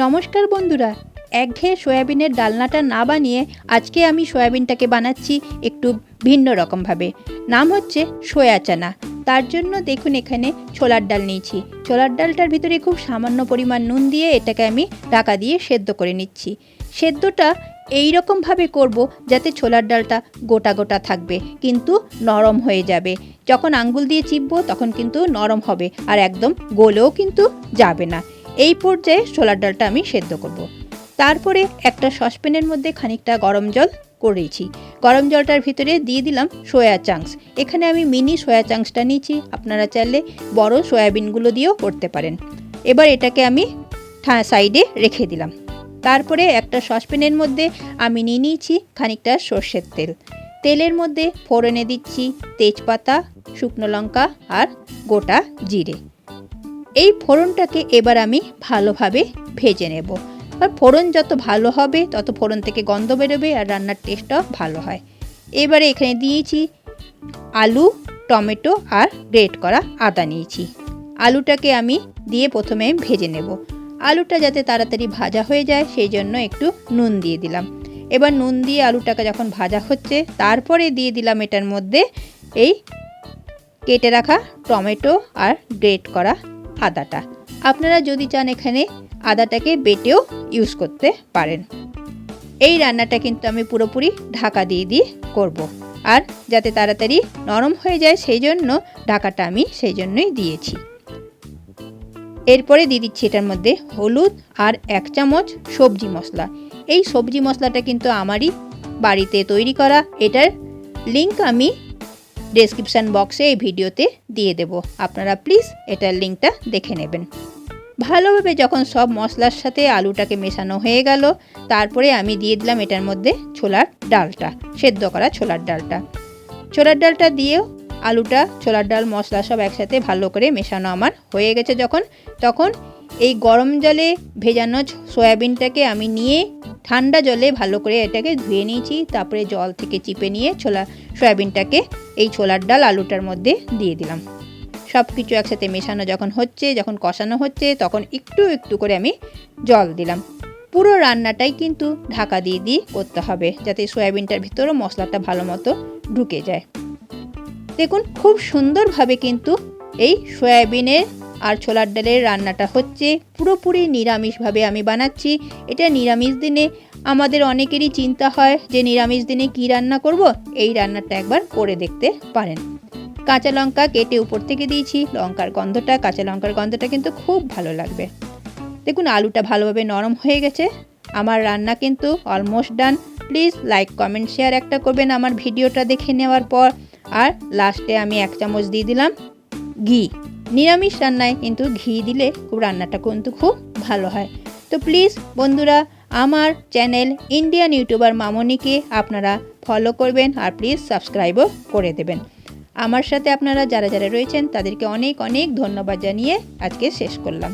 নমস্কার বন্ধুরা, একঘেয়ে সয়াবিনের ডালনাটা না বানিয়ে আজকে আমি সয়াবিনটাকে বানাচ্ছি একটু ভিন্ন রকমভাবে। নাম হচ্ছে সয়া চানা। তার জন্য দেখুন এখানে ছোলার ডাল নিয়েছি। ছোলার ডালটার ভিতরে খুব সামান্য পরিমাণ নুন দিয়ে এটাকে আমি ঢাকা দিয়ে সেদ্ধ করে নিচ্ছি। সেদ্ধটা এই রকমভাবে করব যাতে ছোলার ডালটা গোটা গোটা থাকবে, কিন্তু নরম হয়ে যাবে। যখন আঙ্গুল দিয়ে চিপবো তখন কিন্তু নরম হবে আর একদম গলেও কিন্তু যাবে না। এই পর্যায়ে ছোলার ডালটা আমি সেদ্ধ করব। তারপরে একটা সসপ্যানের মধ্যে খানিকটা গরম জল করেছি গরম জলটার ভিতরে দিয়ে দিলাম সয়া চাংস এখানে আমি মিনি সয়া চাংসটা নিয়েছি। আপনারা চাইলে বড় সয়াবিনগুলো দিয়েও করতে পারেন। এবার এটাকে আমি সাইডে রেখে দিলাম। তারপরে একটা সসপ্যানের মধ্যে আমি নিয়ে নিয়েছি খানিকটা সর্ষের তেল। তেলের মধ্যে ফোড়নে দিচ্ছি তেজপাতা, শুকনো লঙ্কা আর গোটা জিরে। এই ফোড়নটাকে এবার আমি ভালোভাবে ভেজে নেব। আর ফোড়ন যত ভালো হবে, তত ফোড়ন থেকে গন্ধ বেরোবে আর রান্নার টেস্টটাও ভালো হয়। এবারে এখানে দিয়েছি আলু, টমেটো আর গ্রেট করা আদা নিয়েছি। আলুটাকে আমি দিয়ে প্রথমে ভেজে নেব। আলুটা যাতে তাড়াতাড়ি ভাজা হয়ে যায়, সেই জন্য একটু নুন দিয়ে দিলাম। এবার নুন দিয়ে আলুটাকে যখন ভাজা হচ্ছে, তারপরে দিয়ে দিলাম এটার মধ্যে এই কেটে রাখা টমেটো আর গ্রেট করা আদাটা। আপনারা যদি চান এখানে আদাটাকে বেটেও ইউজ করতে পারেন। এই রান্নাটা কিন্তু আমি পুরোপুরি ঢাকা দিয়ে দিয়ে করব। আর যাতে তাড়াতাড়ি নরম হয়ে যায় সেই জন্য ঢাকাটা আমি সেই জন্যই দিয়েছি। এরপরে দিয়ে দিচ্ছি এটার মধ্যে হলুদ আর এক চামচ সবজি মশলা। এই সবজি মশলাটা কিন্তু আমারই বাড়িতে তৈরি করা। এটার লিঙ্ক আমি ডেসক্রিপশান বক্সে এই ভিডিওতে দিয়ে দেব। আপনারা প্লিজ এটার লিঙ্কটা দেখে নেবেন। ভালোভাবে যখন সব মশলার সাথে আলুটাকে মেশানো হয়ে গেল, তারপরে আমি দিয়ে দিলাম এটার মধ্যে ছোলার ডালটা, সেদ্ধ করা ছোলার ডালটা। ছোলার ডালটা দিয়েও আলুটা, ছোলার ডাল, মশলা সব একসাথে ভালো করে মেশানো আমার হয়ে গেছে যখন। তখন এই গরম জলে ভেজানো সয়াবিনটাকে আমি নিয়ে ঠান্ডা জলে ভালো করে এটাকে ধুয়ে নিয়েছি, তারপরে জল থেকে চিপে নিয়ে ছোলা, সয়াবিনটাকে এই ছোলার ডাল, আলুটার মধ্যে দিয়ে দিলাম। সব কিছু একসাথে মেশানো যখন হচ্ছে, যখন কষানো হচ্ছে, তখন একটু একটু করে আমি জল দিলাম। পুরো রান্নাটাই কিন্তু ঢাকা দিয়ে দিয়ে করতে হবে, যাতে সয়াবিনটার ভিতরেও মশলাটা ভালো মতো ঢুকে যায়। দেখুন, খুব সুন্দরভাবে কিন্তু এই সয়াবিনের আর ছোলার ডালের রান্নাটা হচ্ছে। পুরোপুরি নিরামিষভাবে আমি বানাচ্ছি। এটা নিরামিষ দিনে আমাদের অনেকেরই চিন্তা হয় যে নিরামিষ দিনে কি রান্না করব? এই রান্নাটা একবার করে দেখতে পারেন। কাঁচা লঙ্কা কেটে উপর থেকে দিয়েছি। লঙ্কার গন্ধটা, কাঁচা লঙ্কার গন্ধটা কিন্তু খুব ভালো লাগবে। দেখুন, আলুটা ভালোভাবে নরম হয়ে গেছে। আমার রান্না কিন্তু almost done please like comment share একটা করবেন আমার ভিডিওটা দেখে নেওয়ার পর। আর লাস্টে আমি এক চামচ দিয়ে দিলাম ঘি। নিরামিষ রান্নায় কিন্তু ঘি দিলে খুব রান্নাটা কিন্তু খুব ভালো হয়। তো প্লিজ বন্ধুরা, আমার চ্যানেল ইন্ডিয়ান ইউটিউবার মামনিকে আপনারা ফলো করবেন আর প্লিজ সাবস্ক্রাইবও করে দেবেন। আমার সাথে আপনারা যারা যারা রয়েছেন, তাদেরকে অনেক অনেক ধন্যবাদ জানিয়ে আজকে শেষ করলাম।